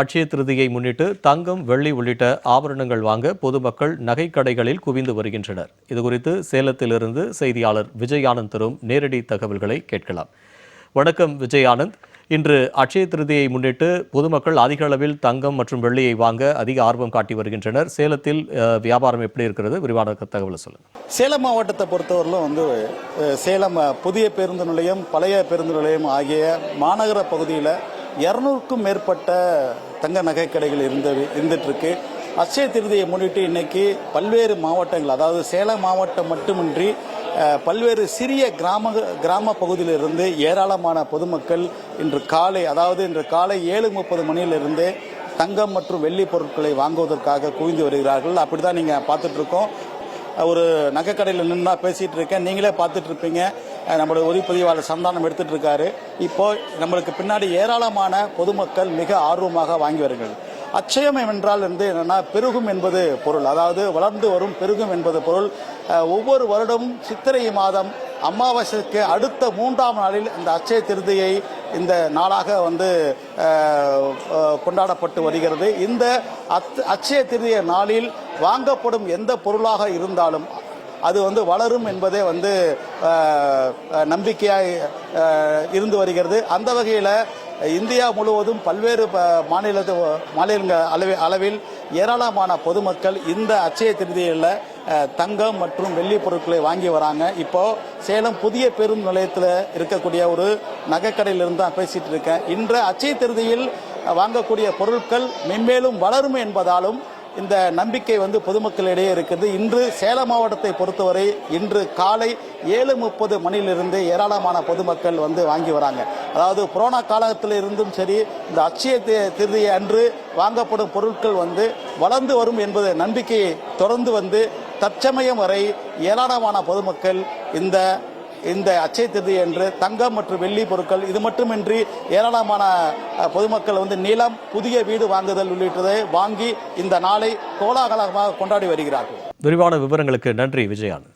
அட்சய திருதியை முன்னிட்டு தங்கம் வெள்ளி உள்ளிட்ட ஆபரணங்கள் வாங்க பொதுமக்கள் நகைக்கடைகளில் குவிந்து வருகின்றனர். இதுகுறித்து சேலத்திலிருந்து செய்தியாளர் விஜயானந்த் தரும் நேரடி தகவல்களை கேட்கலாம். வணக்கம் விஜயானந்த். இன்று அட்சய திருதியை முன்னிட்டு பொதுமக்கள் அதிக அளவில் தங்கம் மற்றும் வெள்ளியை வாங்க அதிக ஆர்வம் காட்டி வருகின்றனர். சேலத்தில் வியாபாரம் எப்படி இருக்கிறது? விரிவான தகவலை சொல்லு சேலம் மாவட்டத்தை பொறுத்தவரையிலும் வந்து சேலம் புதிய பேருந்து நிலையம் பழைய பேருந்து நிலையம் ஆகிய மாநகர பகுதியில் இரநூறுக்கும் மேற்பட்ட தங்க நகை கடைகள் இருந்து இருந்துட்டு இருக்கு திருதியை முன்னிட்டு இன்னைக்கு பல்வேறு மாவட்டங்கள் அதாவது சேலம் மாவட்டம் மட்டுமின்றி பல்வேறு சிறிய கிராம கிராம பகுதியிலிருந்து ஏராளமான பொதுமக்கள் இன்று காலை அதாவது இன்று காலை ஏழு முப்பது மணியிலிருந்தே தங்கம் மற்றும் வெள்ளி பொருட்களை வாங்குவதற்காக குவிந்து வருகிறார்கள். அப்படிதான் தான் நீங்கள் பார்த்துட்ருக்கோம் ஒரு நகைக்கடையில் நின்னா பேசிகிட்டு இருக்கேன் நீங்களே பார்த்துட்ருப்பீங்க நம்மளுடைய ஒளிப்பதிவாளர் சந்தானம் எடுத்துட்டு இருக்காரு இப்போ நம்மளுக்கு பின்னாடி ஏராளமான பொதுமக்கள் மிக ஆர்வமாக வாங்கி வருகிறார்கள். அச்சயம் என்றால் வந்து என்னன்னா பெருகும் என்பது பொருள். அதாவது வளர்ந்து வரும் பெருகும் என்பது பொருள். ஒவ்வொரு வருடமும் சித்திரை மாதம் அமாவாசைக்கு அடுத்த மூன்றாம் நாளில் இந்த அச்சய திருதியை இந்த நாளாக வந்து கொண்டாடப்பட்டு வருகிறது. இந்த அத்- அச்சய திருதிய நாளில் வாங்கப்படும் எந்த பொருளாக இருந்தாலும் அது வந்து வளரும் என்பதே வந்து நம்பிக்கையாக இருந்து வருகிறது. அந்த வகையில் இந்தியா முழுவதும் பல்வேறு மாநிலத்து மாநிலங்கள் அளவி அளவில் ஏராளமான பொதுமக்கள் இந்த அச்சய திருதியில் தங்கம் மற்றும் வெள்ளி பொருட்களை வாங்கி வராங்க. இப்போ சேலம் புதிய பேருந்து நிலையத்தில் இருக்கக்கூடிய ஒரு நகைக்கடையிலிருந்து தான் பேசிட்டு இருக்கேன். இன்று அச்சய திருதியில் வாங்கக்கூடிய பொருட்கள் மென்மேலும் வளரும் என்பதாலும் இந்த நம்பிக்கை வந்து பொதுமக்களிடையே இருக்குது. இன்று சேலம் மாவட்டத்தை பொறுத்தவரை இன்று காலை ஏழு முப்பது மணியிலிருந்து ஏராளமான பொதுமக்கள் வந்து வாங்கி வராங்க. அதாவது புரோனா காலத்தில் இருந்தும் சரி இந்த அச்சய திருதி திருதியை அன்று வாங்கப்படும் பொருட்கள் வந்து வளர்ந்து வரும் என்பது நம்பிக்கையை தொடர்ந்து வந்து தற்சமயம் வரை ஏராளமான பொதுமக்கள் இந்த இந்த அச்சய திதி என்று தங்கம் மற்றும் வெள்ளி பொருட்கள் இது மட்டுமின்றி ஏராளமான பொதுமக்கள் வந்து நிலம் புதிய வீடு வாங்குதல் உள்ளிட்டதை வாங்கி இந்த நாளை கோலாகலமாக கொண்டாடி வருகிறார்கள். விரிவான விவரங்களுக்கு நன்றி விஜயானந்த்.